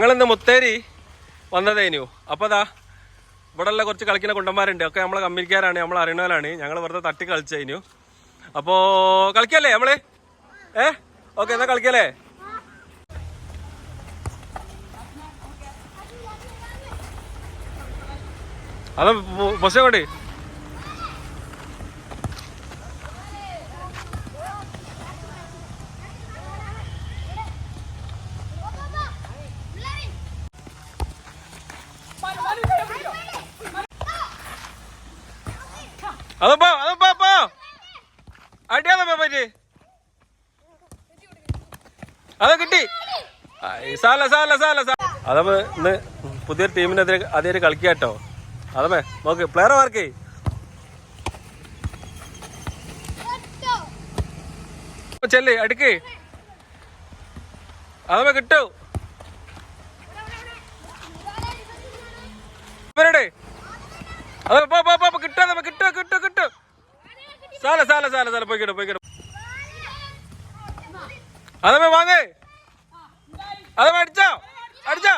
ഞങ്ങളിന്ന് മുത്തേരി വന്നതേനു അപ്പോൾ അതാ ഇവിടെയുള്ള കുറച്ച് കളിക്കുന്ന കുണ്ടന്മാരുണ്ട്. ഒക്കെ നമ്മളെ കമ്പനിക്കാരാണ് നമ്മൾ അറിയണവരാണ്. ഞങ്ങൾ വെറുതെ തട്ടി കളിച്ചതിനു അപ്പോൾ കളിക്കല്ലേ നമ്മൾ? ഏ? ഓക്കെ എന്നാ കളിക്കല്ലേ? അതെ ബസ് കൊണ്ട് അതപ്പോ അതപ്പോ അപ്പോ? അടിയാതപ്പോ പറ്റി? അത് കിട്ടി. സാല സാല സാല സാല. അതപ്പോ ഇന്ന് പുതിയൊരു ടീമിനെതിരെ അതേര് കളിക്കാട്ടോ അതപ്പേ നോക്ക് പ്ലെയർ മാർക്ക്. ചെല്ല് അടുക്ക്. അതമ്മ കിട്ടൂ. ഇവരുടെ. കിട്ടാതെ കിട്ടോ കിട്ടോ കിട്ടോ സാല സാല സാല സാല പോയിക്കട്ടെ പോയിക്കട്ടെ അതമ്മ വാങ്ങേ. അതമ്മ അടിച്ചോ അടിച്ചോ.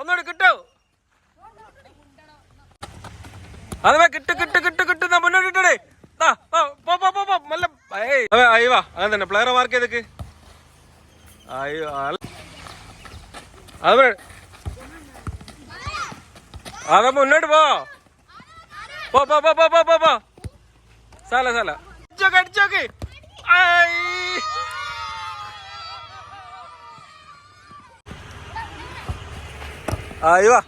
ഒന്നുകൂടി കിട്ടോ. അതമ്മ കിട്ടു കിട്ടു കിട്ടു കിട്ടുന്ന മുന്നോട്ട് ഇട്ടടേ. അയ്യവാ അങ്ങനെ തന്നെ പ്ലെയറെ മാർക്ക് ചെയ്തേക്ക്. അയ്യോ അതമ്മ അതമ്മ മുന്നോട്ട് പോ. போ போ போ போ போ போ போ. சால சால. அடிச்சோக்கு அடிச்சோக்கு ஐவா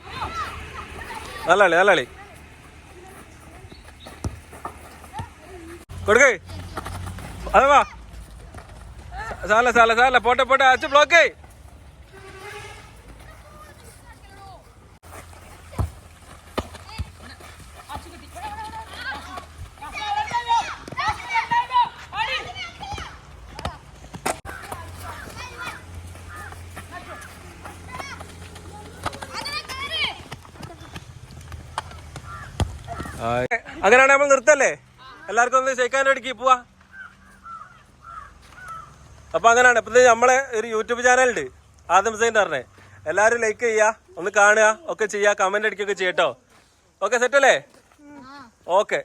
அல்லாளி அல்லாளி കൊടുക്ക് അത് വാ സാല സാല സാല പോട്ടെ പോട്ടെ അച്ഛൻ ബ്ലോക്ക് അങ്ങനെയാണെങ്കിൽ നമ്മൾ നിർത്തല്ലേ? എല്ലാവർക്കും ഒന്ന് ഷെയ്ക്കാൻ അടിക്കി പോവാ. അപ്പൊ അങ്ങനെയാണ്. ഇപ്പൊ നമ്മളെ ഒരു യൂട്യൂബ് ചാനലുണ്ട്. ആദം പറഞ്ഞേ. എല്ലാവരും ലൈക്ക് ചെയ്യുക ഒന്ന് കാണുക ഒക്കെ ചെയ്യുക കമന്റ് അടിക്കുകയൊക്കെ ചെയ്യട്ടോ ഓക്കെ സെറ്റ് അല്ലേ? ഓക്കെ